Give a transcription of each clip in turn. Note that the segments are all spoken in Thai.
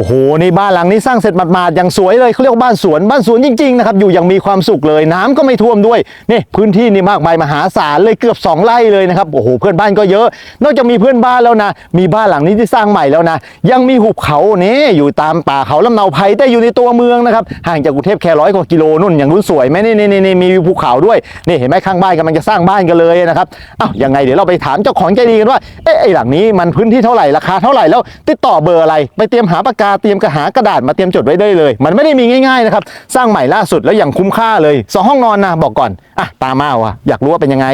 โอ้โหนี่บ้านหลังนี้สร้างเสร็จหมาดๆอย่างสวยเลยเขาเรียกว่าบ้านสวนบ้านสวนจริงๆนะครับอยู่อย่างมีความสุขเลยน้ำก็ไม่ท่วมด้วยนี่พื้นที่นี่มากมายมหาศาลเลยเกือบ 2 ไร่เลยนะครับโอ้โหเพื่อนบ้านก็เยอะ นอกจากมีเพื่อนบ้านแล้วนะ มีบ้านหลังนี้ที่สร้างใหม่แล้วนะ ยังมีหุบเขานี่อยู่ตามป่าเขาลำเนาไพรแต่อยู่ในตัวเมืองนะครับห่างจากกรุงเทพแค่ร้อยกว่ากิโลนู่นอย่างนู้นสวยไหมนี่นี่นี่มีภูเขาด้วยนี่เห็นไหมข้างบ้านกำลังจะสร้างบ้านกันเลยนะครับอ้าวยังไงเดี๋ยวเราไปถามเจ้าของใจดีกันว่าเอ๊ะไอหลังนี้มันพื้นที่เท่าไหร่ราคาเท่าไหร่แล้วติดต่อเบอร์อะไรไปเตรียมหาปากกาเตรียมกระหากระดาษมาเตรียมจดไว้ได้เลย มันไม่ได้มีง่ายๆนะครับ สร้างใหม่ล่าสุดแล้วอย่างคุ้มค่าเลยสองห้องนอนนะบอกก่อนอะตามมาว่ะอยากรู้ว่าเป็นยังไง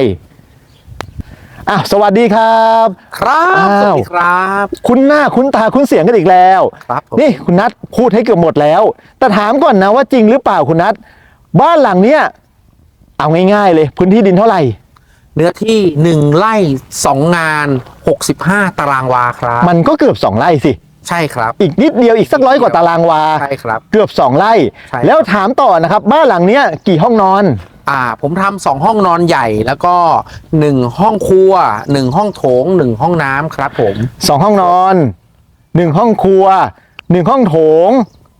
อะสวัสดีครับ ครับอ้าวสวัสดีครับ คุณหน้าคุณตาคุณเสียงกันอีกแล้วครับผมนี่คุณนัทพูดให้เกือบหมดแล้ว แต่ถามก่อนนะว่าจริงหรือเปล่าคุณนัทบ้านหลังเนี้ยเอาง่ายๆ เลย พื้นที่ดินเท่าไหร่ เนื้อที่หนึ่งไร่สองงาน65ตารางวาครับ มันก็เกือบสองไร่สิ ใช่ครับ อีกนิดเดียวอีกสักร้อยกว่าตารางวา ใช่ครับ เกือบสองไร่ ใช่ แล้วถามต่อนะครับ บ้านหลังเนี้ยกี่ห้องนอน อ่า ผมทำสองห้องนอนใหญ่แล้วก็หนึ่งห้องครัวหนึ่งห้องโถงหนึ่งห้องน้ำครับผมสองห้องนอนหนึ่งห้องครัวหนึ่งห้องโถง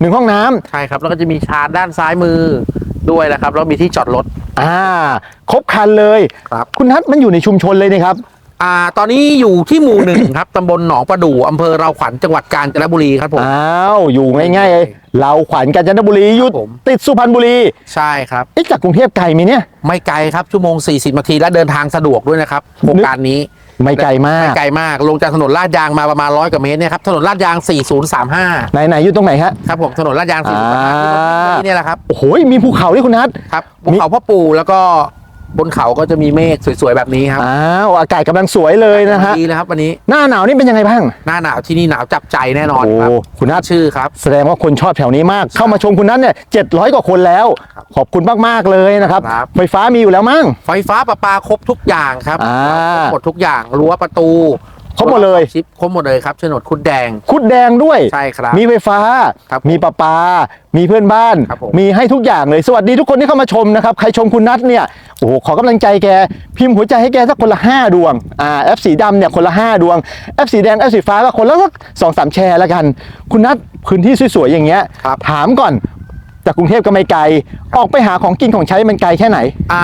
หนึ่งห้องน้ำใช่ครับ แล้วก็จะมีชานด้านซ้ายมือด้วยนะครับ แล้วมีที่จอดรถ อ่า ครบครันเลย ครับ คุณนัทมันอยู่ในชุมชนเลยนะครับ อ่า ตอนนี้อยู่ที่หมู่หนึ่งครับตำบลหนองประดู่อำเภอเราขวัญจังหวัดกาญจนบุรีครับผม อ้าวอยู่ง่ายๆเลยเราขวัญกาญจนบุรีอยู่ครับผม ติดสุพรรณบุรีใช่ครับ เอ๊ะจากกรุงเทพไกลไหมเนี่ย ไม่ไกลครับชั่วโมง 40นาทีและเดินทางสะดวกด้วยนะครับโครงการนี้ไม่ไกลมากไม่ไกลมากลงจากถนนลาดยางมาประมาณร้อยกว่าเมตรเนี่ยครับถนนลาดยาง 4035 ไหนไหนๆอยู่ตรงไหนฮะ ครับผมถนนลาดยางอ่า4035ที่นี่แหละครับโอ้โหมีภูเขาด้วยคุณนัท ครับบนเขาพ่อปู่แล้วก็ บนเขาก็จะมีเมฆสวยๆแบบนี้ครับอ้าวอากาศกำลังสวยเลยนะฮะ ดีเลยครับวันนี้ หน้าหนาวนี่เป็นยังไงบ้าง หน้าหนาวที่นี่หนาวจับใจแน่นอนโอ้ครับคุณนัท ชื่อครับ แสดงว่าคนชอบแถวนี้มาก เข้ามาชมคุณนัทเนี่ยเจ็ดร้อยกว่าคนแล้วครับขอบคุณมากๆเลยนะครับ ครับ ไฟฟ้ามีอยู่แล้วมั้ง ไฟฟ้าประปาครบทุกอย่างครับอ่า ครบหมดทุกอย่างรั้วประตู ครบหมดเลย ชิปครบหมดเลยครับโฉนดคุณแดง คุดแดงด้วย ใช่ครับ มีไฟฟ้า ครับมีประปา มีเพื่อนบ้าน ครับผม มีให้ทุกอย่างเลย สวัสดีทุกคนที่เข้ามาชมนะครับ ใครชมคุณนัทเนี่ย โอ้โห ขอกำลังใจแก พิมพ์หัวใจให้แกสักคนละ 5 ดวง อ่า แอปสีดำเนี่ยคนละ 5 ดวง แอปสีแดง แอปสีฟ้าก็คนละสักสองสามแชร์แล้วกัน คุณนัทพื้นที่สวยๆอย่างเงี้ย ครับ ถามก่อน จากกรุงเทพก็ไม่ไกล ออกไปหาของกินของใช้มันไกลแค่ไหน อ่า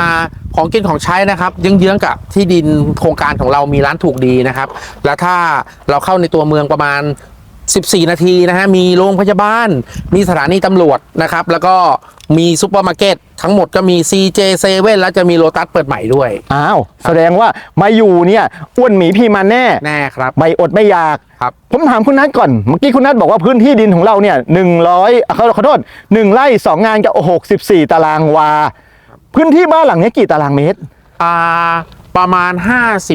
ของกินของใช้นะครับเยื้องๆกับที่ดินโครงการของเรามีร้านถูกดีนะครับ แล้วถ้าเราเข้าในตัวเมืองประมาณ 14 นาทีนะฮะ มีโรงพยาบาล มีสถานีตำรวจนะครับ แล้วก็มีซุปเปอร์มาร์เก็ตทั้งหมดก็มี CJ7 แล้วจะมีโลตัสเปิดใหม่ด้วย อ้าว แสดงว่ามาอยู่เนี่ยอ้วนหมีพี่มันแน่ แน่ครับ ไม่อดไม่อยากครับ ผมถามคุณนัทก่อน เมื่อกี้คุณนัทบอกว่าพื้นที่ดินของเราเนี่ยหนึ่งร้อยเขาขอโทษหนึ่งไร่สองงานกับหกสิบสี่ตารางวา พื้นที่บ้านหลังนี้กี่ตารางเมตร อ่า ประมาณ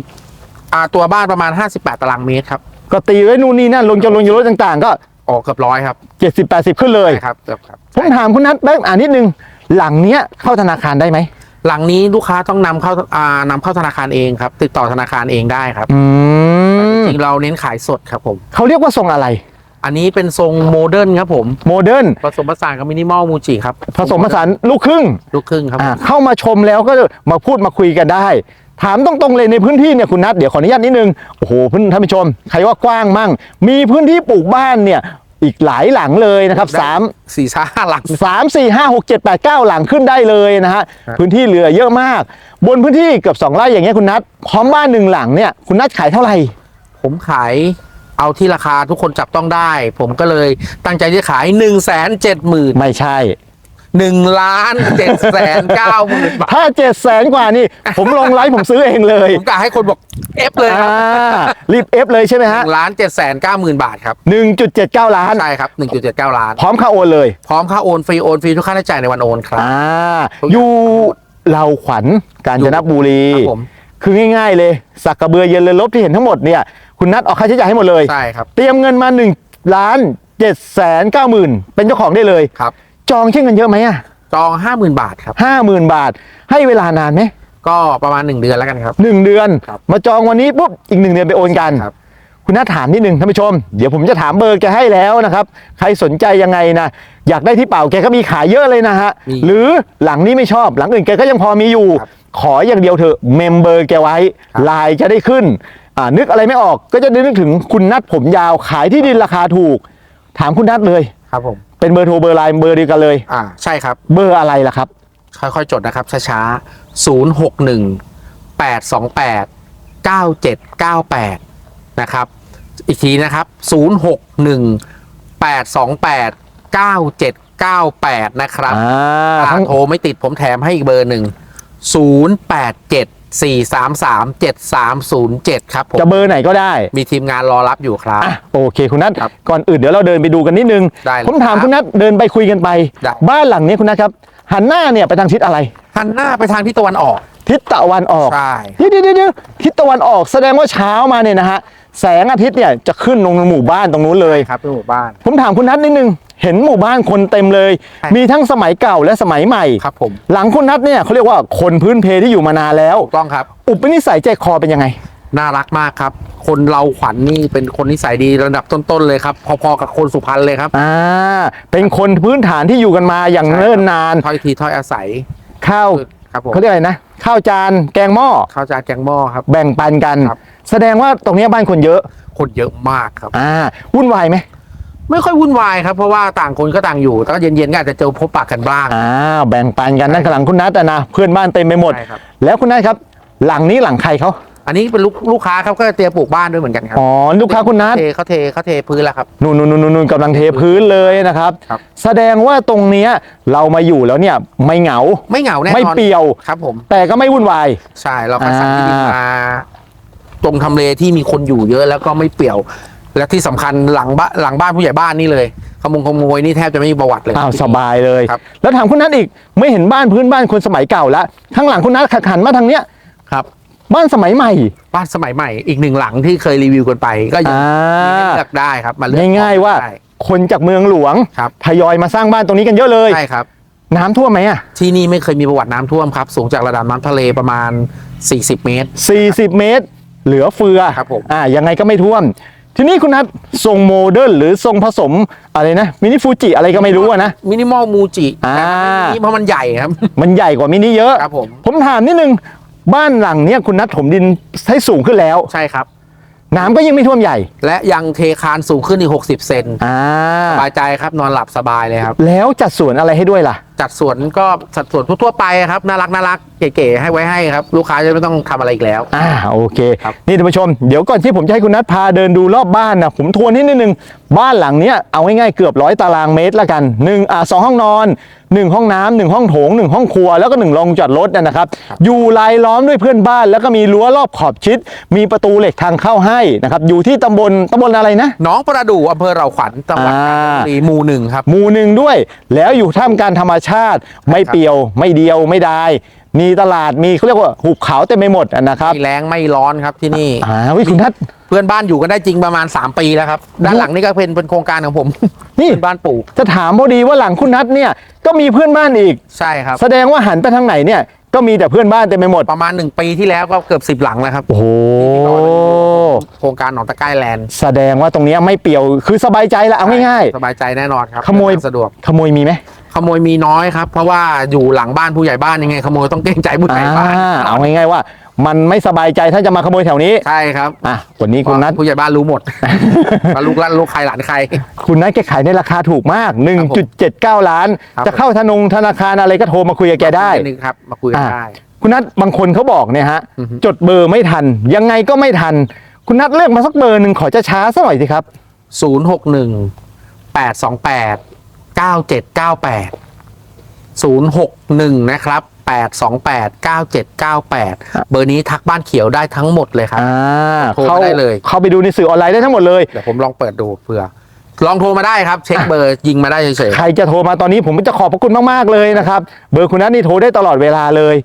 50อ่าตัวบ้านประมาณ 58 ตารางเมตรครับ ก็ตีไว้นู่นนี่นั่นลงจะลงยูโรต่าง ๆ ก็ออกเกือบร้อยครับเจ็ดสิบแปดสิบขึ้นเลยใช่ครับเกือบครับ ผมถามคุณนัทแป๊บอ่านนิดนึง หลังเนี้ยเข้าธนาคารได้ไหมหลังนี้ลูกค้าต้องนำเข้าอ่านำเข้าธนาคารเองครับ ติดต่อธนาคารเองได้ครับอืมจริงๆเราเน้นขายสดครับผม เขาเรียกว่าทรงอะไร อันนี้เป็นทรงโมเดิร์นครับผม โมเดิร์นผสมผสานกับมินิมอลมูจิครับผสมผสานลูกครึ่งลูกครึ่งครับอ่าเข้ามาชมแล้วก็มาพูดมาคุยกันได้ ถามตรงๆเลยในพื้นที่เนี่ยคุณนัทเดี๋ยวขออนุญาตนิดนึงโอ้โหเพื่อนท่านผู้ชม ใครว่ากว้างมั่ง มีพื้นที่ปลูกบ้านเนี่ยอีกหลายหลังเลยนะครับสาม สี่ซ่าหลัง สามสี่ห้าหกเจ็ดแปดเก้าหลังขึ้นได้เลยนะฮะครับพื้นที่เหลือเยอะมาก บนพื้นที่เกือบสองไร่อย่างเงี้ยคุณนัทพร้อมบ้านหนึ่งหลังเนี่ยคุณนัทขายเท่าไหร่ผมขายเอาที่ราคาทุกคนจับต้องได้ ผมก็เลยตั้งใจที่ขาย1นึ่งแสนเจ็ดหมื่นไม่ใช่ หนึ่งล้านเจ็ดแสนเก้าหมื่นบาทถ้าเจ็ดแสนกว่านี่ ผมลงไลฟ์ผมซื้อเองเลยผมกะให้คนบอกเอฟเลยครับอ่ารีบเอฟเลยใช่ไหมหฮะนึ่งล้านเจ็ดแสนเก้าหมื่นบาทครับหนึ่งจุดเจ็ดเก้าล้าน ใช่ครับหนึ่งจุดเจ็ดเก้าล้าน พร้อมค่าโอนเลยพร้อมค่าโอนฟรีโอนฟรีทุกค่าใช้จ่ายในวันโอนครับ อ่าทุกอย่างอยู่เราขวัญกาญจนบุรี ครับผม คือง่ายๆเลยสักกระเบือเย็นเลยลบที่เห็นทั้งหมดเนี่ยคุณนัดออกค่าใช้จ่ายให้หมดเลย ใช่ครับเตรียมเงินมา1ล้าน7แสน9หมื่นเป็นเจ้าของได้เลย ครับ จองใช้เงินเยอะไหมอะจองห้าหมื่นบาทครับห้าหมื่นบาท ให้เวลานานไหมก็ประมาณหนึ่งเดือนแล้วกันครับ หนึ่งเดือน ครับมาจองวันนี้ปุ๊บอีกหนึ่งเดือนไปโอนกันครับ คุณนัทถามนิดนึงท่านผู้ชม เดี๋ยวผมจะถามเบอร์แกให้แล้วนะครับ ใครสนใจยังไงนะ อยากได้ที่เปล่าแกก็มีขายเยอะเลยนะฮะ มีหรือหลังนี้ไม่ชอบหลังอื่นแกก็ยังพอมีอยู่ ครับขออย่างเดียวเถอะเมมเบอร์แกไว้ครับ ไลน์จะได้ขึ้นอ่านึกอะไรไม่ออกก็จะได้นึกถึงคุณนัทผมยาวขายที่ดินราคาถูก ถามคุณนัทเลย ครับผม เป็นเบอร์โทรเบอร์ไลน์เบอร์เดียวกันเลย อ่าใช่ครับ เบอร์อะไรล่ะครับ ค่อยๆจดนะครับ ช้าๆศูนย์หกหนึ่งแปดสองแปดเก้าเจ็ดเก้าแปดนะครับ อีกทีนะครับศูนย์หกหนึ่งแปดสองแปดเก้าเจ็ดเก้าแปดนะครับอ่าถ้าทั้ง โทรไม่ติดผมแถมให้อีกเบอร์หนึ่งศูนย์แปดเจ็ด สี่สามสามเจ็ดสามศูนย์เจ็ดครับผมจะเบอร์ไหนก็ได้ มีทีมงานรอรับอยู่ครับ อะโอเคคุณนัทครับก่อนอื่นเดี๋ยวเราเดินไปดูกันนิดนึง ได้เลยผมถามครับคุณนัทเดินไปคุยกันไป ได้ บ้านหลังนี้คุณนัทครับ หันหน้าเนี่ยไปทางทิศอะไร หันหน้าไปทางที่ตะวันออก ทิศตะวันออกใช่เดี๋ยวเดี๋ยวเดี๋ยวทิศตะวันออกแสดงว่าเช้ามาเนี่ยนะฮะแสงอาทิตย์เนี่ยจะขึ้นตรงหมู่บ้านตรงนู้นเลยครับเป็นหมู่บ้าน ผมถามคุณนัทนิดนึงเห็นหมู่บ้านคนเต็มเลยใช่มีทั้งสมัยเก่าและสมัยใหม่ครับผมหลังคุณนัทเนี่ยเขาเรียกว่าคนพื้นเพที่อยู่มานานแล้วถูกต้องครับ อุปนิสัยใจคอเป็นยังไง น่ารักมากครับ คนเราขวัญนี่เป็นคนนิสัยดีระดับต้นๆเลยครับ พอๆกับคนสุพรรณเลยครับอ่าเป็นคนพื้นฐานที่อยู่กันมาอย่างใช่ครับเนิ่นนานถ้อยทีถ้อยอาศัยข้าว ครับผมเขาเรียกอะไรนะ ข้าวจานแกงหม้อข้าวจานแกงหม้อครับ แบ่งปันกัน ครับ แสดงว่าตรงเนี้ยบ้านคนเยอะคนเยอะมากครับ อ่าวุ่นวายไหมไม่ค่อยวุ่นวายครับเพราะว่าต่างคนก็ต่างอยู่แต่ก็เย็นๆก็อาจจะเจอพบปะกันบ้าง อ่าแบ่งปันกันนั่นกำลังคุณนัทอะนะเพื่อนบ้านเต็มไปหมด ใช่ครับ แล้วคุณนัทครับ หลังนี้หลังใครเขา อันนี้เป็นลูกลูกค้าครับก็เตรียมปลูกบ้านด้วยเหมือนกันครับอ๋อลูกค้าคุณนัทเทเขาเทเขาเทพื้นแล้วครับ นู่นนู่นนู่นนู่นกำลังเทพื้นเลยนะครับ ครับแสดงว่าตรงเนี้ยเรามาอยู่แล้วเนี่ยไม่เหงาไม่เหงาแน่นอนไม่เปรียวครับผม แต่ก็ไม่วุ่นวาย ใช่เราคัดสรรที่ดินอ่ามาตรงทำเลที่มีคนอยู่เยอะแล้วก็ไม่เปี่ยว และที่สำคัญหลังบ้านหลังบ้านผู้ใหญ่บ้านนี่เลยขโมงขโมยนี่แทบจะไม่มีประวัติเลยอ้าวสบายเลย ครับ แล้วถามคุณนัทอีกไม่เห็นบ้านพื้นบ้านคนสมัยเก่าแล้วข้างหลังคุณนัทขันมาทางเนี้ยครับ บ้านสมัยใหม่ บ้านสมัยใหม่อีกหนึ่งหลังที่เคยรีวิวกันไปก็ยังอ่ามี ให้เลือกได้ครับมาเลือกง่ายๆว่า ได้ คนจากเมืองหลวงครับ ทยอยมาสร้างบ้านตรงนี้กันเยอะเลย ใช่ครับ น้ำท่วมไหมอะ ที่นี่ไม่เคยมีประวัติน้ำท่วมครับ สูงจากระดับน้ำทะเลประมาณ 40 เมตร 40 เมตร เหลือเฟือครับผม อ่ายังไงก็ไม่ท่วม ทีนี้คุณนัททรงโมเดิร์นหรือทรงผสมอะไรนะมินิฟูจิอะไรก็ไม่รู้อะนะ มินิมอลมูจิอ่า แต่มันไม่มินิเพราะมันใหญ่ครับ มันใหญ่กว่ามินิเยอะ ครับผม ผมถามนิดนึง บ้านหลังเนี้ยคุณนัทถมดินให้สูงขึ้นแล้ว ใช่ครับ น้ำก็ยังไม่ท่วมใหญ่ และยังเทคานสูงขึ้นอีก 60 เซนอ่าสบายใจครับนอนหลับสบายเลยครับ แล้วจัดสวนอะไรให้ด้วยล่ะ จัดสวนก็สัดส่วนทั่วๆไปครับน่ารักน่ารักเก๋ๆให้ไว้ให้ครับ ลูกค้าจะไม่ต้องทำอะไรอีกแล้ว อ่าโอเคครับนี่ท่านผู้ชมเดี๋ยวก่อนที่ผมจะให้คุณนัทพาเดินดูรอบบ้านนะผมทวนนิดนึง บ้านหลังเนี้ยเอาง่ายๆเกือบร้อยตารางเมตรละกันหนึ่งอ่าสองห้องนอนหนึ่งห้องน้ำหนึ่งห้องโถงหนึ่งห้องครัวแล้วก็หนึ่งโรงจอดรถนะครับ อยู่รายล้อมด้วยเพื่อนบ้าน แล้วก็มีรั้วรอบขอบชิด มีประตูเหล็กทางเข้าให้นะครับอยู่ที่ตำบลตำบลอะไรนะน้องประดู่อำเภอเราขวัญจังหวัดอ่ากาญจนบุรีหมู่หนึ่งครับหมู่หนึ่งด้วย แล้วอยู่ท่ามกลารธรรมชาติ ไม่เปรียวไม่เดียวไม่ได้ มีตลาดมีเขาเรียกว่าหุบเขาเต็มไปหมดนะครับไม่แรงไม่ร้อนครับที่นี่อ่าวิคุณนัทเพื่อนบ้านอยู่กันได้จริงประมาณ 3 ปีแล้วครับ ด้านหลังนี่ก็เป็นเป็นโครงการของผมนี่เพื่อนบ้านปลูกจะถามพอดีว่าหลังคุณนัทเนี่ยก็มีเพื่อนบ้านอีกใช่ครับ แสดงว่าหันไปทางไหนเนี่ยก็มีแต่เพื่อนบ้านเต็มไปหมดประมาณ 1 ปีที่แล้วก็เกือบ 10 หลังแล้วครับโอ้โหโครงการหนองตะไคร้แลนด์แสดงว่าตรงเนี้ยไม่เปรียวคือสบายใจละเอาง่ายสบายใจแน่นอนครับขโมยเดินทางสะดวกๆขโมยมีไหม ขโมยมีน้อยครับ เพราะว่าอยู่หลังบ้านผู้ใหญ่บ้านยังไง ขโมยต้องเกรงใจผู้ใหญ่บ้านอ่าเอาง่ายๆว่า มันไม่สบายใจถ้าจะมาขโมยแถวนี้ใช่ครับอะวันนี้คุณนัทผู้ใหญ่บ้านรู้หมดว่าลูกหลานลูกใครหลานใคร คุณนัทแกขายในราคาถูกมาก 1.79 ล้าน ครับ จะเข้าธนงธนาคารอะไรก็โทรมาคุยกับแกได้นินึงครับ มาคุยกันอ่าได้ คุณนัทบางคนเขาบอกเนี่ยฮะอือฮึ จดเบอร์ไม่ทัน ยังไงก็ไม่ทัน คุณนัทเลือกมาสักเบอร์หนึ่งขอจะช้าสักหน่อยสิครับ ศูนย์หกหนึ่งแปดสองแปด เก้าเจ็ดเก้าแปดศูนย์หกหนึ่งนะครับแปดสองแปดเก้าเจ็ดเก้าแปดเบอร์นี้ทักบ้านเขียวได้ทั้งหมดเลยครับอ่าโทรมาได้เลย เข้าไปดูในสื่อออนไลน์ได้ทั้งหมดเลย เดี๋ยวผมลองเปิดดูเผื่อ ลองโทรมาได้ครับ เช็คเบอร์ยิงมาได้เฉยใครจะโทรมาตอนนี้ผมจะขอบพระคุณมากๆเลยนะครับ เบอร์คุณนัทนี่โทรได้ตลอดเวลาเลย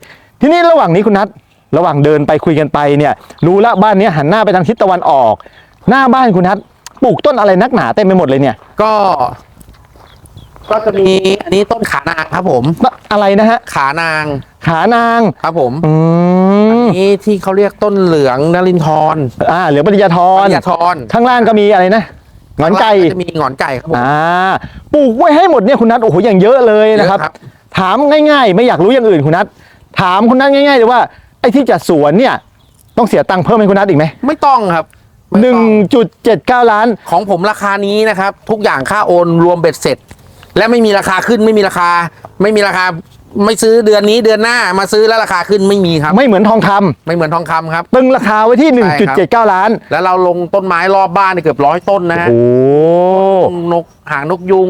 ทีนี้ระหว่างนี้คุณนัทระหว่างเดินไปคุยกันไปเนี่ยรู้ละบ้านเนี้ยหันหน้าไปทางทิศตะวันออก หน้าบ้านคุณนัทปลูกต้นอะไรนักหนาเต็มไปหมดเลยเนี่ย ๆก็ ก็จะมีอันนี้ต้นขานางครับผม อะไรนะฮะ ขานาง ขานาง ครับผมอืมนี่ที่เขาเรียกต้นเหลืองนรินทรอ่าเหลือปริยาธปรริยาธรข้างล่างก็มีอะไรนะหงอนไก่จะมีหงอนไก่ครับผมอ่าปลูกไว้ให้หมดเนี่ยคุณนัทโอ้โหอย่างเยอะเลยนะครับเยอะครับ ถามง่าย ๆ ไม่อยากรู้อย่างอื่นคุณนัทถามคุณนัทง่ายๆเลยว่าไอ้ที่จัดสวนเนี่ย ต้องเสียตังค์เพิ่มให้คุณนัทอีกไหมไม่ต้องครับไม่ต้อง1.79ล้านของผมราคานี้นะครับ ทุกอย่างค่าโอนรวมเบ็ดเสร็จ และไม่มีราคาขึ้นไม่มีราคา ไม่มีราคาไม่ซื้อเดือนนี้เดือนหน้ามาซื้อแล้วราคาขึ้นไม่มีครับไม่เหมือนทองคำไม่เหมือนทองคำครับ ตึงราคาไว้ที่ ใช่ครับ 1.79 ล้าน แล้วเราลงต้นไม้รอบบ้านนี่เกือบร้อยต้นนะฮะโอ้นกหางนกยุง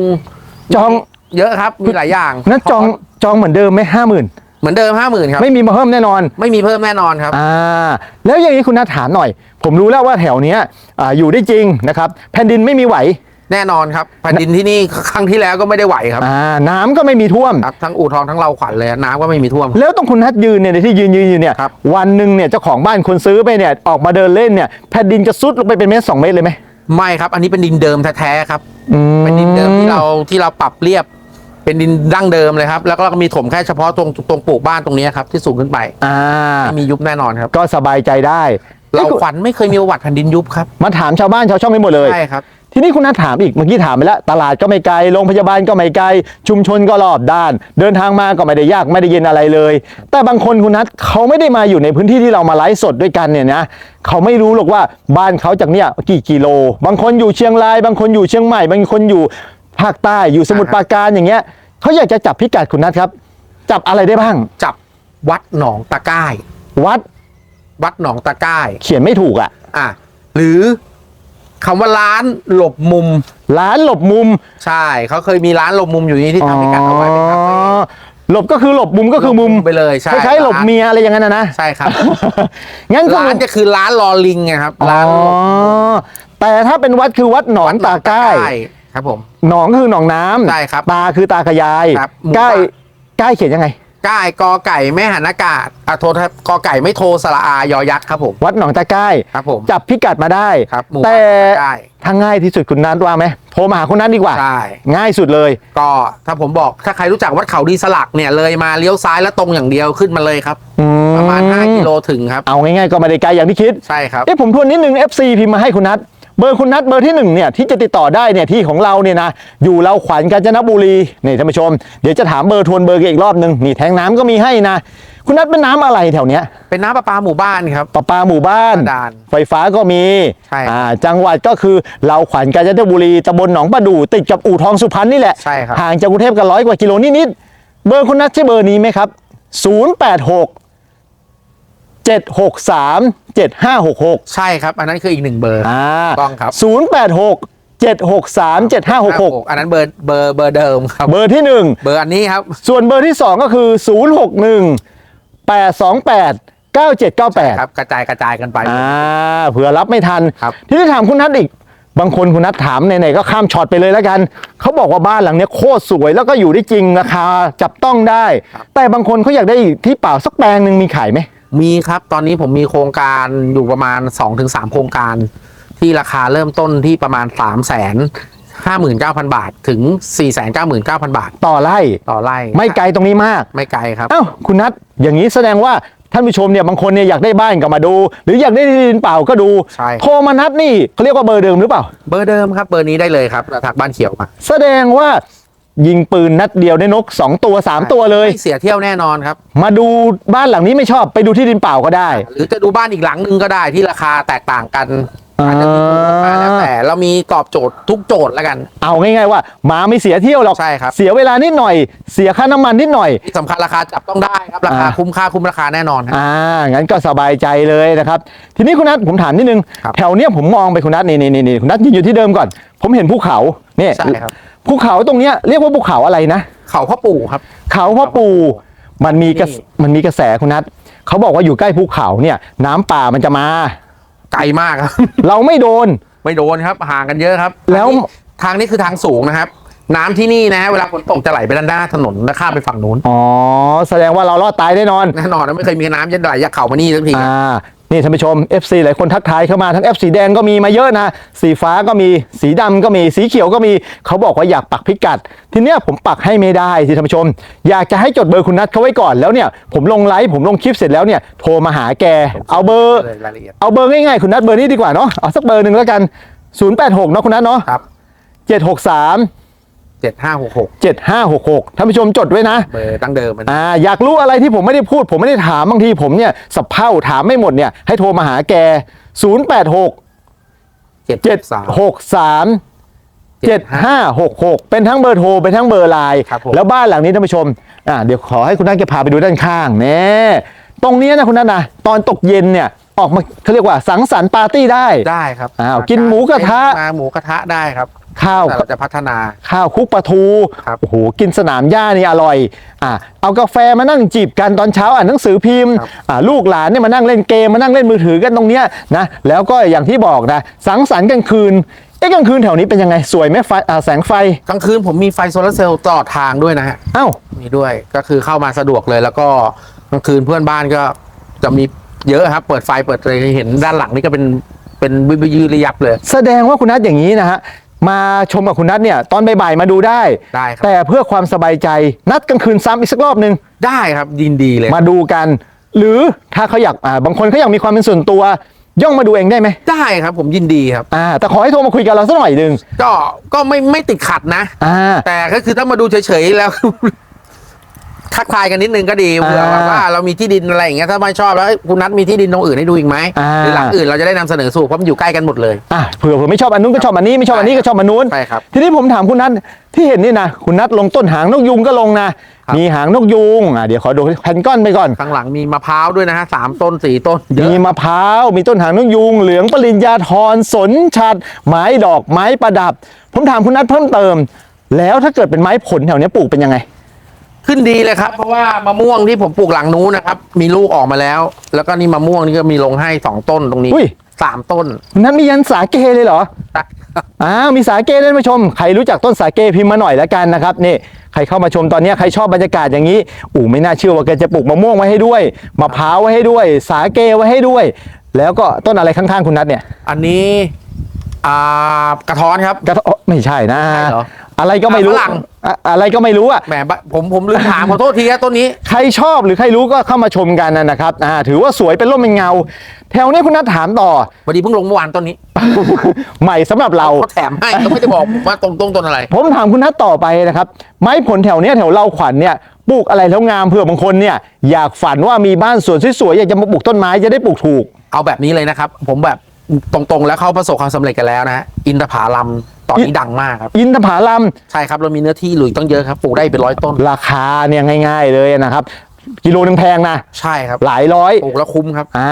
จองเยอะครับมีหลายอย่างนั่นจองจองเหมือนเดิมไหมห้าหมื่นเหมือนเดิมห้าหมื่นครับไม่มีมาเพิ่มแน่นอน ไม่มีเพิ่มแน่นอนครับ อ่า แล้วอย่างนี้คุณนัทถามหน่อย ผมรู้แล้วว่าแถวเนี้ยอ่าอยู่ได้จริงนะครับ แผ่นดินไม่มีไหว แน่นอนครับแผ่นดินที่นี่ครั้งที่แล้วก็ไม่ได้ไหวครับอ่าน้ำก็ไม่มีท่วม ครับทั้งอู่ทองทั้งเราขวัญเลยน้ำก็ไม่มีท่วม แล้วต้องคุณนัทยืนเนี่ยที่ยืนยืนอยู่เนี่ยครับ วันหนึ่งเนี่ยเจ้าของบ้านคนซื้อไปเนี่ยออกมาเดินเล่นเนี่ยแผ่นดินจะซุดลงไปเป็นเมตรสองเมตรเลยไหมไม่ครับ อันนี้เป็นดินเดิมแท้ๆครับ อืมเป็นดินเดิมที่เราที่เราปรับเรียบ เป็นดินดั้งเดิมเลยครับ แล้วก็มีถมแค่เฉพาะตรงตรงปลูกบ้านตรงนี้ครับที่สูงขึ้นไปอ่าไม่มียุบแน่นอนครับ ก็สบายใจได้เราอ้ยคุณขวัญไม่เคยมีประวัติแผ่นดินยุบครับมาถามชาวบ้านชาวช่องไม่หมดเลย ใช่ครับ ทีนี้คุณนัทถามอีกเมื่อกี้ถามไปแล้ว ตลาดก็ไม่ไกลโรงพยาบาลก็ไม่ไกล ชุมชนก็รอบด้าน เดินทางมาก็ไม่ได้ยากไม่ได้เย็นอะไรเลย แต่บางคนคุณนัทเขาไม่ได้มาอยู่ในพื้นที่ที่เรามาไลฟ์สดด้วยกันเนี่ยนะเขาไม่รู้หรอกว่าบ้านเขาจากเนี่ยกี่กิโล บางคนอยู่เชียงราย บางคนอยู่เชียงใหม่ บางคนอยู่ภาคใต้อยู่สมุทรปราการอย่างเงี้ยเขาอยากจะจับพิกัดคุณนัทครับ จับอะไรได้บ้าง จับวัดหนองตะไก้วัดวัดหนองตะไก้เขียนไม่ถูกอะอะหรือ คำว่าร้านหลบมุม ร้านหลบมุมใช่เขาเคยมีร้านหลบมุมอยู่นี่ที่ทำพิกัดเอาไว้เป็นคาเฟ่อ๋อหลบก็คือหลบมุมก็คือมุมไปเลยใช่คล้ายๆหลบเมียอะไรอย่างนั้นนะนะใช่ครับ งั้นก็ร้านจะคือร้านรอลิงไงครับร้านอ๋อแต่ถ้าเป็นวัดคือวัดหนองตาใกล้ครับผม หนองก็คือหนองน้ำใช่ครับตาคือตากระยายครับหมู่ใกล้บ้าน ใกล้เขียนยังไง ก้ายกอไก่ไม่หันอากาศอะโทษครับกอไก่ไม่โทรสระอายอยักษ์ครับผม วัดหนองตาใกล้ครับผมจับพิกัดมาได้ ครับหมู่แต่บ้านใกล้ถ้าง่ายที่สุดคุณนัทว่าไหมโทรมาหาคุณนัทดีกว่า ใช่ ง่ายสุดเลย ก็ถ้าผมบอกถ้าใครรู้จักวัดเขาดีสลักเนี่ยเลยมาเลี้ยวซ้ายแล้วตรงอย่างเดียวขึ้นมาเลยครับ อืประมาณ 5 กิโลถึงครับ เอาง่ายๆก็ไม่ได้ไกลอย่างที่คิด ใช่ครับ เอ้ผมทวนนิดนึง FC พิมพ์มาให้คุณนัท เบอร์คุณนัทเบอร์ที่หนึ่งเนี่ยที่จะติดต่อได้เนี่ยที่ของเราเนี่ยนะอยู่เราขวัญกาญจนบุรีนี่ท่านผู้ชม เดี๋ยวจะถามเบอร์ทวนเบอร์กันอีกรอบหนึ่งนี่แทงน้ำก็มีให้นะ คุณนัทเป็นน้ำอะไรแถวเนี้ยเป็นน้ำประปาหมู่บ้านครับ ประปาหมู่บ้านบาดาลไฟฟ้าก็มีใช่ อ่าจังหวัดก็คือเราขวัญกาญจนบุรีตำบลหนองประดู่ติดกับอู่ทองสุพรรณนี่แหละ ใช่ครับ ห่างจากกรุงเทพกันร้อยกว่ากิโลนิดๆเบอร์คุณนัทใช่เบอร์นี้ไหมครับ 086 763 7566 ใช่ครับ อันนั้นคืออีกหนึ่งเบอร์ อ่าต้องครับ 086 763 7566 อันนั้นเบอร์เบอร์เบอร์เดิมครับ เบอร์ที่เบอร์อันนี้ครับ1ส่วนเบอร์ที่ 2 ก็คือ 061 828 9798 ครับ กระจายกระจายกันไป อ่าเผื่อรับไม่ทัน ครับ ทีนี้ถามคุณนัทอีก บางคนคุณนัทถามไหนๆก็ข้ามช็อตไปเลยแล้วกัน เขาบอกว่าบ้านหลังเนี้ยโคตรสวยแล้วก็อยู่ได้จริงราคาจับต้องได้ แต่บางคนเขาอยากได้ที่เปล่าสักแปลงหนึ่งมีขายไหม มีครับตอนนี้ผมมีโครงการอยู่ประมาณ 2-3 โครงการ ที่ราคาเริ่มต้นที่ประมาณ3 5 9 0 0 0 บาทถึง 4 9 9 0 0 0 บาท ต่อไร่ต่อไร่ไม่ไกลตรงนี้มาก ไม่ไกลครับ เอ้า คุณนัทอย่างนี้แสดงว่าท่านผู้ชมเนี่ยบางคนเนี่ยอยากได้บ้านก็มาดู หรืออยากได้ที่ดินเปล่าก็ดู ใช่ โทรมานัดนี่เขาเรียกว่าเบอร์เดิมหรือเปล่า เบอร์เดิมครับ เบอร์นี้ได้เลยครับทักบ้านเขียวมา แสดงว่า ยิงปืนนัดเดียวได้นก 2 ตัว 3 ตัวเลย ไม่เสียเที่ยวแน่นอนครับ มาดูบ้านหลังนี้ไม่ชอบไปดูที่ดินเปล่าก็ได้ หรือจะดูบ้านอีกหลังหนึ่งก็ได้ที่ราคาแตกต่างกันอ่าอาจจะมีมูลค่าแล้วแต่เรามีตอบโจทย์ทุกโจทย์แล้วกัน เอาง่ายๆว่าหมาไม่เสียเที่ยวหรอก ใช่ครับ เสียเวลานิดหน่อย เสียค่าน้ำมันนิดหน่อย ที่สำคัญราคาจับต้องได้ครับราคาอ่า คุ้มค่าคุ้มราคาแน่นอนครับ อ่า งั้นก็สบายใจเลยนะครับ ทีนี้คุณนัทผมถามนิดนึง ครับ แถวเนี้ยผมมองไปคุณนัทนี่นี่นี่นี่คุณนัทยืนอยู่ที่เดิมก่อน ผมเห็นภูเขา เนี่ย ใช่ครับ ภูเขาตรงเนี้ยเรียกว่าภูเขาอะไรนะ เขาพ่อปู่ครับ เขาพ่อปู่มันมีกระนี่มันมีกระแสคุณนัทเขาบอกว่าอยู่ใกล้ภูเขาเนี่ย น้ำป่ามันจะมา ไกลมากครับ เราไม่โดน ไม่โดนครับห่างกันเยอะครับแล้วอันนี้ทางนี้คือทางสูงนะครับ น้ำที่นี่นะฮะเวลาฝนตกจะไหลไปด้านหน้าถนนแล้วข้ามไปฝั่งนู้นอ๋อแสดงว่าเรารอดตายแน่นอน แน่นอนนะไม่เคยมีน้ำยันไหลจากเขามานี่สักทีอ่า นี่ท่านผู้ชม FC หลายคนทักทายเข้ามาทั้ง F สีแดงก็มีมาเยอะนะ สีฟ้าก็มีสีดำก็มีสีเขียวก็มีเขาบอกว่าอยากปักพิกัด ทีเนี้ยผมปักให้ไม่ได้สิท่านผู้ชม อยากจะให้จดเบอร์คุณนัทเขาไว้ก่อนแล้วเนี่ยผมลงไลฟ์ผมลงคลิปเสร็จแล้วเนี่ยโทรมาหาแกเอาเบอร์เลยรายละเอียดเอาเบอร์ง่ายๆคุณนัทเบอร์นี้ดีกว่าเนาะเอาสักเบอร์หนึ่งแล้วกัน 086เนาะคุณนัทเนาะครับ763 เจ็ดห้าหกหก7566ท่านผู้ชมจดไว้นะ เบอร์ตั้งเดิมมันอ่าอยากรู้อะไรที่ผมไม่ได้พูด ผมไม่ได้ถามบางทีผมเนี่ยสับเพร่าถามไม่หมดเนี่ยให้โทรมาหาแก 086 เจ็ดหกสามเจ็ดห้าหกหกเป็นทั้งเบอร์โทร เป็นทั้งเบอร์ไลน์ครับผม แล้วบ้านหลังนี้ท่านผู้ชมอ่าเดี๋ยวขอให้คุณนัทแกพาไปดูด้านข้างแน่ตรงเนี้ยนะคุณนัทนะตอนตกเย็นเนี่ยออกมาเขาเรียกว่าสังสรรค์ปาร์ตี้ได้ ได้ครับอ้าวกินหมูกระทะ มาหมูกระทะได้ครับ ข้าวแต่เราจะพัฒนา ข้าวคลุกปลาทูครับ โอ้โหกินสนามหญ้านี่อร่อยอ่าเอากาแฟมานั่งจีบกันตอนเช้าอ่านหนังสือพิมพ์อ่าลูกหลานเนี่ยมานั่งเล่นเกมมานั่งเล่นมือถือกันตรงเนี้ยนะแล้วก็อย่างที่บอกนะสังสรรค์กลางคืนเอ๊ะกลางคืนแถวนี้เป็นยังไงสวยไหมไฟอ่าแสงไฟกลางคืนผมมีไฟโซลาร์เซลล์ตลอดทางด้วยนะฮะเอ้า มีด้วยก็คือเข้ามาสะดวกเลย แล้วก็กลางคืนเพื่อนบ้านก็จะมีเยอะครับ เปิดไฟเปิดเลยเห็นด้านหลังนี่ก็เป็นเป็นวิบยืระยับเลย แสดงว่าคุณนัทอย่างนี้นะฮะ มาชมกับคุณนัทเนี่ยตอนบ่ายๆมาดูได้ ได้ครับ แต่เพื่อความสบายใจนัดกลางคืนซ้ำอีกสักรอบหนึ่ง ได้ครับยินดีเลย มาดูกัน หรือถ้าเขาอยากอ่าบางคนเขาอยากมีความเป็นส่วนตัว ย่องมาดูเองได้ไหมได้ครับผมยินดีครับ อ่า แต่ขอให้โทรมาคุยกับเราสักหน่อยหนึ่งก็ก็ไม่ไม่ติดขัดนะ อ่า แต่ก็คือถ้ามาดูเฉยๆแล้ว ทักทายกันนิดนึงก็ดีเผื่ออ่าว่าเรามีที่ดินอะไรอย่างเงี้ยถ้าไม่ชอบแล้วเอ้ยคุณนัทมีที่ดินตรงอื่นให้ดูอีกไหมอ่า หรือหลังอื่นเราจะได้นำเสนอสู่เพราะมันอยู่ใกล้กันหมดเลย อะเผื่อเผื่อไม่ชอบอันนู้นก็ชอบอันนี้ไม่ชอบอันนี้ก็ชอบอันนู้นใช่ครับทีนี้ผมถามคุณนัทที่เห็นนี่นะคุณนัทลงต้นหางนกยุงก็ลงนะครับ มีหางนกยุงอะเดี๋ยวขอดูแผ่นก้อนไปก่อน ข้างหลังมีมะพร้าวด้วยนะฮะสามต้นสี่ต้นเยมีอะ มะพร้าวมีต้นหางนกยุง เหลืองปริญญาธรสนชัดไม้ดอกไม้ประดับ ผมถามคุณนัทเพิ่มเติม แล้วถ้าเกิดเป็นไม้ผลแถวเนี้ยปลูกเป็นยังไง ขึ้นดีเลยครับ เพราะว่ามะม่วงที่ผมปลูกหลังนู้นนะครับ มีลูกออกมาแล้ว แล้วก็นี่มะม่วงนี่ก็มีลงให้สองต้นตรงนี้อุ้ย สามต้นคุณนัทมียันสาเกเลยเหรอ อ้าวมีสาเกด้วยท่านผู้ชม ใครรู้จักต้นสาเกพิมพ์มาหน่อยแล้วกันนะครับนี่ใครเข้ามาชมตอนเนี้ยใครชอบบรรยากาศอย่างนี้อู๋ไม่น่าเชื่อว่าแกจะปลูกมะม่วงไว้ให้ด้วยมะพร้าวไว้ให้ด้วย สาเกไว้ให้ด้วย แล้วก็ต้นอะไรข้างๆคุณนัทเนี่ยอันนี้ อ่ากระท้อนครับ กระทะไม่ใช่นะ ใช่เหรอ อะไรก็ไม่รู้ฝรั่ง อะอะไรก็ไม่รู้อะแหมบะผมผมลืมถาม ขอโทษทีครับต้นนี้ ใครชอบหรือใครรู้ก็เข้ามาชมกันนะครับอ่าถือว่าสวยเป็นร่มเป็นเงา แถวนี้คุณนัทถามต่อ พอดีเพิ่งลงเมื่อวานต้นนี้ใหม่สำหรับเรา เขาแถมให้เขาไม่ได้บอกว่าตรงตรงต้นอะไร ผมถามคุณนัทต่อไปนะครับ ไม้ผลแถวเนี้ยแถวเราขวัญเนี่ยปลูกอะไรแล้วงามเผื่อบางคนเนี่ยอยากฝันว่ามีบ้านสวนสวยๆอยากจะมาปลูกต้นไม้จะได้ปลูกถูก เอาแบบนี้เลยนะครับ ผมแบบ ตรงๆ แล้วเขาประสบความสำเร็จกันแล้วนะฮะอินทผาลัมตอนนี้ดังมากครับ อินทผลัมใช่ครับเรามีเนื้อที่หลุยต้องเยอะครับปลูกได้เป็นร้อยต้นราคาเนี่ยง่าย ๆเลยนะครับ กิโลหนึงแพงนะใช่ครับหลายร้อยปลูกแล้วคุ้มครับ อ่า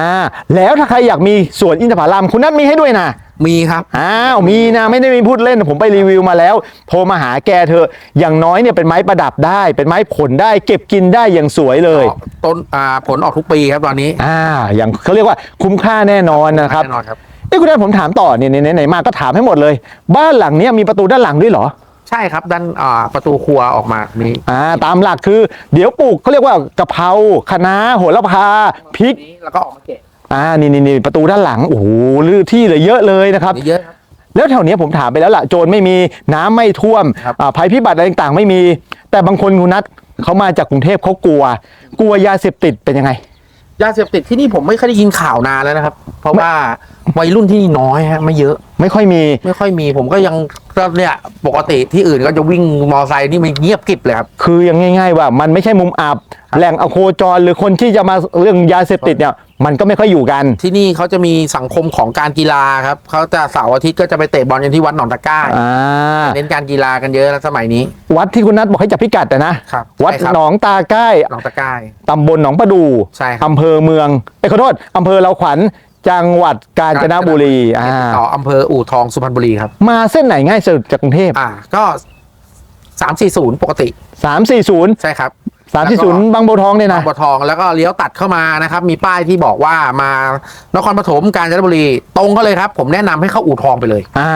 แล้วถ้าใครอยากมีสวนอินทผลัมคุณนัทมีให้ด้วยนะ มีครับ อ้าวมีนะไม่ได้มีพูดเล่นผมไปรีวิวมาแล้วโทรมาหาแกเธอะอย่างน้อยเนี่ยเป็นไม้ประดับได้ เป็นไม้ผลได้ เก็บกินได้อย่างสวยเลยต้นอ่าผลออกทุกปีครับตอนนี้อ่า อย่างเขาเรียกว่าคุ้มค่าแน่นอนนะครับแน่นอนครับ เอ้คุณนันผมถามต่อเนี่ยไหนๆไหนๆมาก็ถามให้หมดเลย บ้านหลังเนี้ยมีประตูด้านหลังด้วยเหรอ ใช่ครับด้านอ่าประตูครัวออกมามีอ่าตามหลักคือ เดี๋ยวปลูกเขาเรียกว่ากะเพราคะน้าโหระพาพริก นี้แล้วก็ออกมาเกะ อ่านี่นี่นี่ประตูด้านหลังโอ้โหลือที่เหลยเยอะเลยนะครับนี่เยอะครับแล้วแถวเนี้ยผมถามไปแล้วล่ะโจรไม่มีน้ำไม่ท่วมครับอ่าภัยพิบัติอะไรต่างๆ ไม่มี แต่บางคนคุณนัทเขามาจากกรุงเทพเขากลัว กลัวยาเสพติดเป็นยังไง ยาเสพติดที่นี่ผมไม่เคยได้ยินข่าวนานแล้วนะครับ เพราะว่าวัยรุ่นที่นี่น้อยฮะไม่เยอะ ไม่ค่อยมี ไม่ค่อยมี ผมก็ยังก็เนี่ยปกติที่อื่นก็จะวิ่งมอไซค์นี่มันเงียบกริบเลยครับ คือยังง่าย ๆ ว่ามันไม่ใช่มุมอับ แหล่งอโคจรหรือคนที่จะมาเรื่องยาเสพติดเนี่ยมันก็ไม่ค่อยอยู่กันที่นี่เขาจะมีสังคมของการกีฬาครับเขาจะเสาร์อาทิตย์ก็จะไปเตะบอลกันที่วัดหนองตะกร้าอ่าเน้นการกีฬากันเยอะแล้วสมัยนี้ วัดที่คุณนัทบอกให้จับพิกัดอะนะครับวัดใช่ครับ หนองตาใกล้หนองตะกร้า ตำบลหนองประดูใช่ครับ อำเภอเมืองเอ้ยขอโทษอำเภอเราขวัญจังหวัดกาญจนบุรีอ่าต่ออำเภออู่ทองสุพรรณบุรีครับ มาเส้นไหนง่ายสุดจากกรุงเทพอ่าก็สามสี่ศูนย์ปกติ 340 ใช่ครับ 340บางบัวทองเนี่ยบานะงบัวทองแล้วก็เลี้ยวตัดเข้ามานะครับ มีป้ายที่บอกว่ามานครปฐมกาญจนบุรี ตรงก็เลยครับ ผมแนะนำให้เข้าอู่ทองไปเลยอ่า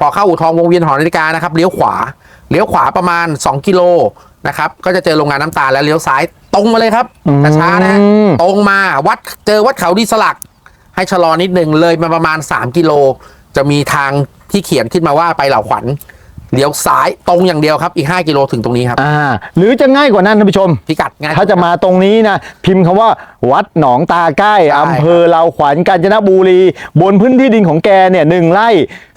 พอเข้าอู่ทองวงเวียนหอนาฬิกานะครับเลี้ยวขวาเลี้ยวขวาประมาณ 2 กิโลนะครับก็จะเจอโรงงานน้ำตาลแล้วเลี้ยวซ้ายตรงมาเลยครับอืมแต่ช้านะตรงมาวัดเจอวัดเขาดีสลัก ให้ชะลอนิดหนึ่งเลยมาประมาณ 3 กิโล จะมีทางที่เขียนขึ้นมาว่าไปเหล่าขวัญ เลี้ยวซ้ายตรงอย่างเดียวครับอีก 5 กิโลถึงตรงนี้ครับ อ่า หรือจะง่ายกว่านั้นท่านผู้ชม พิกัดง่าย ถ้าจะมาตรงนี้นะ พิมพ์คำว่า วัดหนองตาใกล้ใช่ อำเภอเราขวัญกาญจนบุรี บนพื้นที่ดินของแกเนี่ยหนึ่งไร่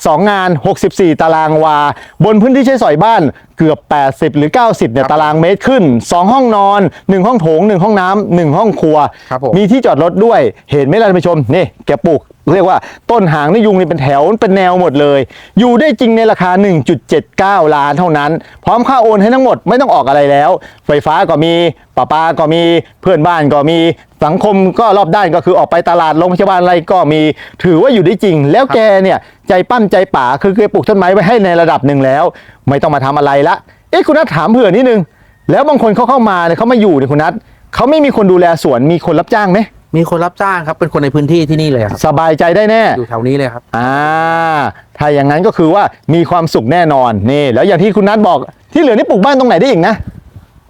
สองงาน 64 ตารางวา บนพื้นที่ใช้สอยบ้านเกือบ 80 หรือ 90เนี่ยตารางเมตรขึ้น 2 ห้องนอน 1 ห้องโถง 1 ห้องน้ำ1ห้องครัว ครับผม มีที่จอดรถด้วยเห็นไหมล่ะท่านผู้ชมนี่แกปลูก เรียกว่าต้นหางนี่ยุงนี่เป็นแถวเป็นแนวหมดเลย อยู่ได้จริงในราคา 1.79 ล้านเท่านั้น พร้อมค่าโอนให้ทั้งหมดไม่ต้องออกอะไรแล้ว ไฟฟ้าก็มีประปาก็มีเพื่อนบ้านก็มีสังคมก็รอบด้านก็คือออกไปตลาดโรงพยาบาลอะไรก็มี ถือว่าอยู่ได้จริง แล้วแกเนี่ยใจปั้มใจป่าคือเคยปลูกต้นไม้ไว้ให้ในระดับหนึ่งแล้ว ไม่ต้องมาทำอะไรละเอ๊ะคุณนัทถามเผื่อนิดนึงแล้วบางคนเขาเข้ามาเนี่ยเขามาอยู่เนี่ยคุณนัทเขาไม่มีคนดูแลสวนมีคนรับจ้างไหม มีคนรับจ้างครับ เป็นคนในพื้นที่ที่นี่เลยครับ สบายใจได้แน่ อยู่แถวนี้เลยครับ อ่า ถ้าอย่างนั้นก็คือว่ามีความสุขแน่นอนนี่ แล้วอย่างที่คุณนัทบอกที่เหลือนี่ปลูกบ้านตรงไหนได้อีกนะ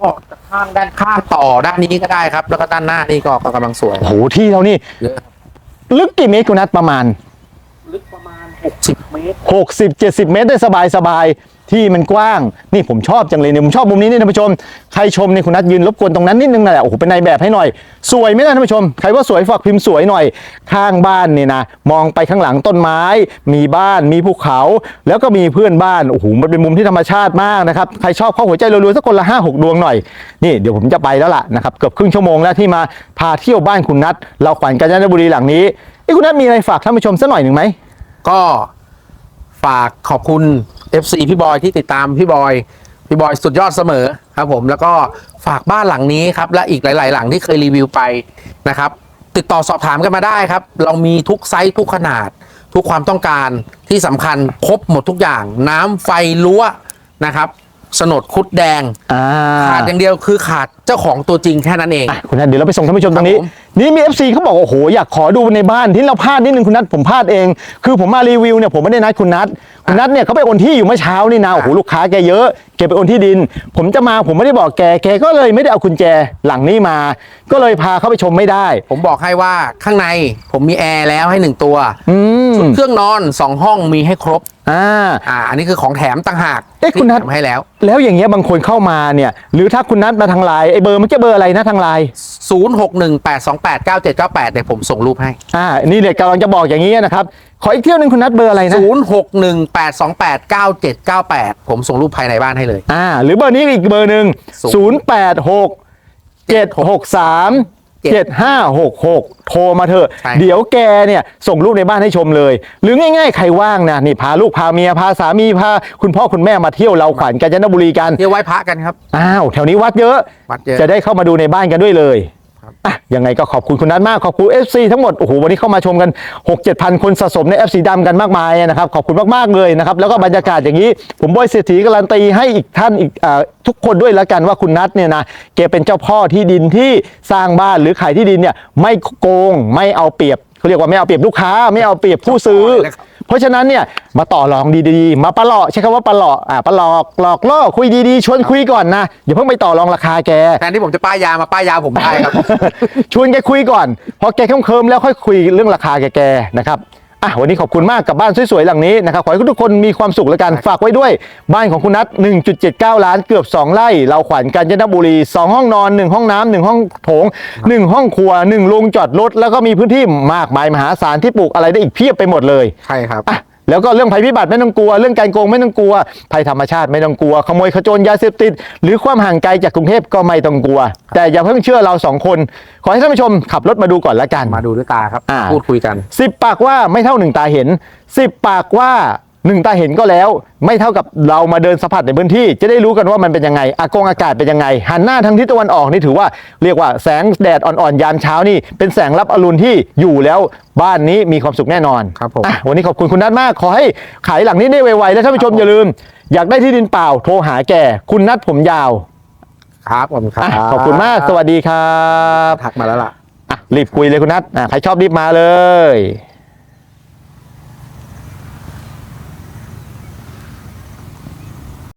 ก็ข้างด้านข้างต่อด้านนี้ก็ได้ครับ แล้วก็ด้านหน้านี่ก็กำลังสวยโอ้โหที่เรานี่เยอะครับลึกกี่เมตรคุณนัทประมาณ ลึกประมาณ 60 เมตร 60 70 เมตรได้สบายสบาย ที่มันกว้าง นี่ผมชอบจังเลยเนี่ยผมชอบมุมนี้นี่ท่านผู้ชม ใครชมเนี่ยคุณนัทยืนรบกวนตรงนั้นนิดนึงนะแหละโอ้โหเป็นนายแบบให้หน่อย สวยไหมล่ะท่านผู้ชม ใครว่าสวยฝากพิมพ์สวยหน่อย ข้างบ้านเนี่ยนะ มองไปข้างหลังต้นไม้ มีบ้านมีภูเขา แล้วก็มีเพื่อนบ้านโอ้โหมันเป็นมุมที่ธรรมชาติมากนะครับใครชอบเข้าหัวใจรัวๆสักคนละห้าหกดวงหน่อยนี่เดี๋ยวผมจะไปแล้วล่ะนะครับเกือบครึ่งชั่วโมงแล้วที่มาพาเที่ยวบ้านคุณนัทเราขวัญกาญจนบุรีหลังนี้เอ้คุณนัทมีอะไรฝากท่านผู้ชมสักหน่อยหนึ่งไหมก็ฝากขอบคุณ FC พี่บอยที่ติดตามพี่บอย พี่บอยสุดยอดเสมอครับผมแล้วก็ฝากบ้านหลังนี้ครับและอีกหลาย ๆ หลังที่เคยรีวิวไปนะครับ ติดต่อสอบถามกันมาได้ครับ เรามีทุกไซส์ทุกขนาด ทุกความต้องการที่สำคัญครบหมดทุกอย่าง น้ำไฟรั้วนะครับสนดคุดแดง อ่าขาดอย่างเดียวคือขาดเจ้าของตัวจริงแค่นั้นเอง อะคุณนัทเดี๋ยวเราไปส่งท่านผู้ชมตรงนี้ ครับผม นี่มี FC เขาบอกว่าโอ้โหอยากขอดูในบ้านที่เราพลาดนิดนึงคุณนัทผมพลาดเอง คือผมมารีวิวเนี่ยผมไม่ได้นัดคุณนัทคุณนัทเนี่ยเขาไปโอนที่อยู่เมื่อเช้านี่นะโอ้โหลูกค้าแกเยอะแกไปโอนที่ดิน ผมจะมาผมไม่ได้บอกแกแกก็เลยไม่ได้เอากุญแจหลังนี้มา ก็เลยพาเขาไปชมไม่ได้ ผมบอกให้ว่าข้างในผมมีแอร์แล้วให้หนึ่งตัวอืม ชุดเครื่องนอนสองห้องมีให้ครบ อ่าอ่าอันนี้คือของแถมต่างหากเอ๊ะคุณนัท ที่แถมให้แล้ว แล้วอย่างเงี้ยบางคนเข้ามาเนี่ย หรือถ้าคุณนัทมาทางไลน์ไอ้เบอร์เมื่อกี้เบอร์อะไรนะทางไลน์0618289798เดี๋ยวผมส่งรูปให้ อ่านี่เนี่ยกำลังจะบอกอย่างนี้นะครับ ขออีกเที่ยวหนึงคุณนัทเบอร์อะไรนะ0618289798 ผมส่งรูปภายในบ้านให้เลย อ่าหรือเบอร์นี้อีกเบอร์หนึ่งศู0นย์8 6 7 6 3 7 5 6 6โทรมาเถอะ ใช่ เดี๋ยวแกเนี่ยส่งรูปในบ้านให้ชมเลย หรือง่ายๆ ใครว่างนะนี่พาลูกพาเมียพาสามีพาคุณพ่อคุณแม่มาเที่ยวเราขวัญกาญจนบุรีกันเที่ยวไหว้พระกันครับ อ้าวแถวนี้วัดเยอะ วัดเยอะ จะได้เข้ามาดูในบ้านกันด้วยเลยครับ อะยังไงก็ขอบคุณคุณนัทมากขอบคุณ FC ทั้งหมดโอ้โหวันนี้เข้ามาชมกัน 6 7พันคนสะสมใน FC ดำกันมากมายนะครับขอบคุณมากๆเลยนะครับแล้วก็บรรยากาศอย่างนี้ ผมบอยเศรษฐีการันตีให้อีกท่านอีกอาทุกคนด้วยแล้วกันว่าคุณนัทเนี่ยนะแกเป็นเจ้าพ่อที่ดินที่สร้างบ้านหรือขายที่ดินเนี่ยไม่โกงไม่เอาเปรียบ เขาเรียกว่าไม่เอาเปรียบลูกค้า ไม่เอาเปรียบผู้ซื้อเจ้าพ่อเลยครับเพราะฉะนั้นเนี่ยมาต่อรองดีๆ มาปะหลอกใช้คำว่าปะหลอกอ่าปะหลอกหลอกล่อคุยดีๆ ชวนคุยก่อนนะอย่าเพิ่งไปต่อรองราคาแก แทนที่ผมจะป้ายยามาป้ายยาผมได้ครับ ชวนแกคุยก่อน พอแกเคลิ้มๆแล้วค่อยคุยเรื่องราคาแกๆนะครับ อะวันนี้ขอบคุณมากกับบ้านสวยๆหลังนี้นะครับขอให้ทุกคนมีความสุขแล้วกันฝากไว้ด้วย บ้านของคุณนัท1.79 ล้านเกือบ 2 ไร่ เราขวัญกาญจนบุรี 2 ห้องนอน 1 ห้องน้ำหนึ่งห้องโถง 1 ห้องครัว1โรงจอดรถแล้วก็มีพื้นที่มากมายมหาศาลที่ปลูกอะไรได้อีกเพียบไปหมดเลยใช่ครับอะ แล้วก็เรื่องภัยพิบัติไม่ต้องกลัว เรื่องการโกงไม่ต้องกลัว ภัยธรรมชาติไม่ต้องกลัว ขโมยขโจรยาเสพติด หรือความห่างไกลจากกรุงเทพก็ไม่ต้องกลัว แต่อย่าเพิ่งเชื่อเราสองคน ขอให้ท่านผู้ชมขับรถมาดูก่อนละกัน มาดูด้วยตาครับ อ่า พูดคุยกัน สิบปากว่าไม่เท่าหนึ่งตาเห็นสิบปากว่า หนึ่งตาเห็นก็แล้ว ไม่เท่ากับเรามาเดินสัมผัสในพื้นที่ จะได้รู้กันว่ามันเป็นยังไงอากงอากาศเป็นยังไง หันหน้าทางทิศตะวันออกนี่ถือว่าเรียกว่าแสงแดดอ่อนๆยามเช้านี่ เป็นแสงรับอรุณที่อยู่แล้วบ้านนี้มีความสุขแน่นอนครับผม อะวันนี้ขอบคุณคุณนัทมากขอให้ขายหลังนี้ได้ไวๆแล้วท่านผู้ชมอย่าลืม อยากได้ที่ดินเปล่าโทรหาแกคุณนัทผมยาวครับผมครัอะบขอบคุณมากสวัสดีครับ ทักมาแล้วล่ะ อะรีบคุยเลยคุณนัทอะใครชอบรีบมาเลย